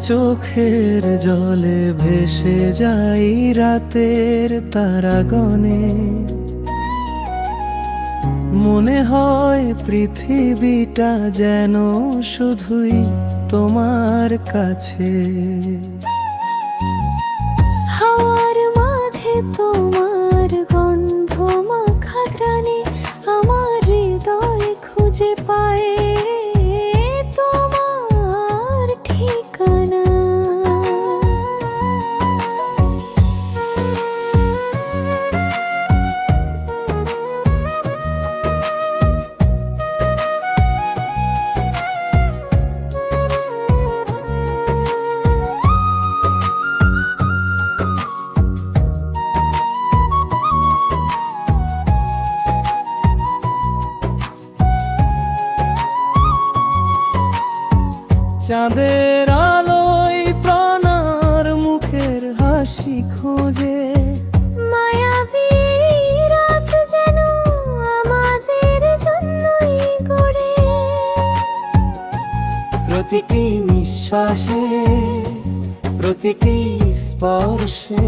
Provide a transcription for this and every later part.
চোখের জলে ভেসে যাই রাতের তারাগণে। মনে হয় পৃথিবীটা যেন শুধুই তোমার কাছে। হাওয়ার মাঝে তোমার গন্ধ মাখা আমার হৃদয় খুঁজে পায় চাঁদের আলোয় প্রাণার মুখের হাসি খোঁজে। মায়াবী রাত যেন আমাদের জন্যই গড়ে। প্রতিটি নিঃশ্বাসে প্রতিটি স্পর্শে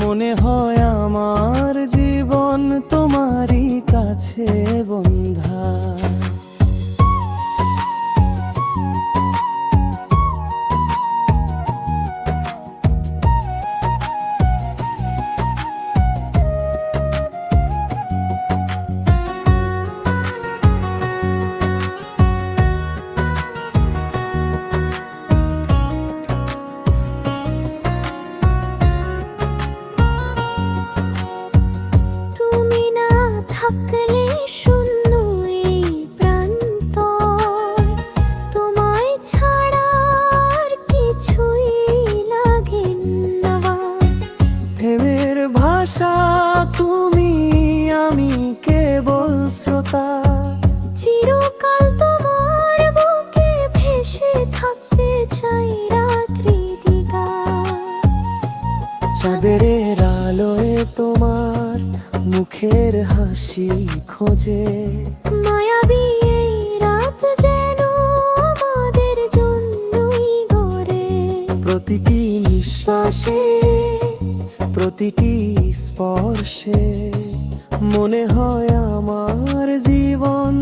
মনে হয় আমার জীবন তোমারই কাছে। থাকলে শূন্য এই প্রান্ত তোমায় ছাড়া আর কিছুই লাগে না। প্রেমের ভাষা তুমি আমি কেবল শ্রোতা। চিরকাল তোমার বুকে ভেসে থাকতে চাই রাত্রি দিগা। চাঁদের আলোয় তোমার মুখের হাসি খোঁজে। মায়াবী এই রাত যেন আমাদের জন্যই গড়ে। প্রতিটি নিঃশ্বাসে প্রতিটি স্পর্শে মনে হয় আমার জীবন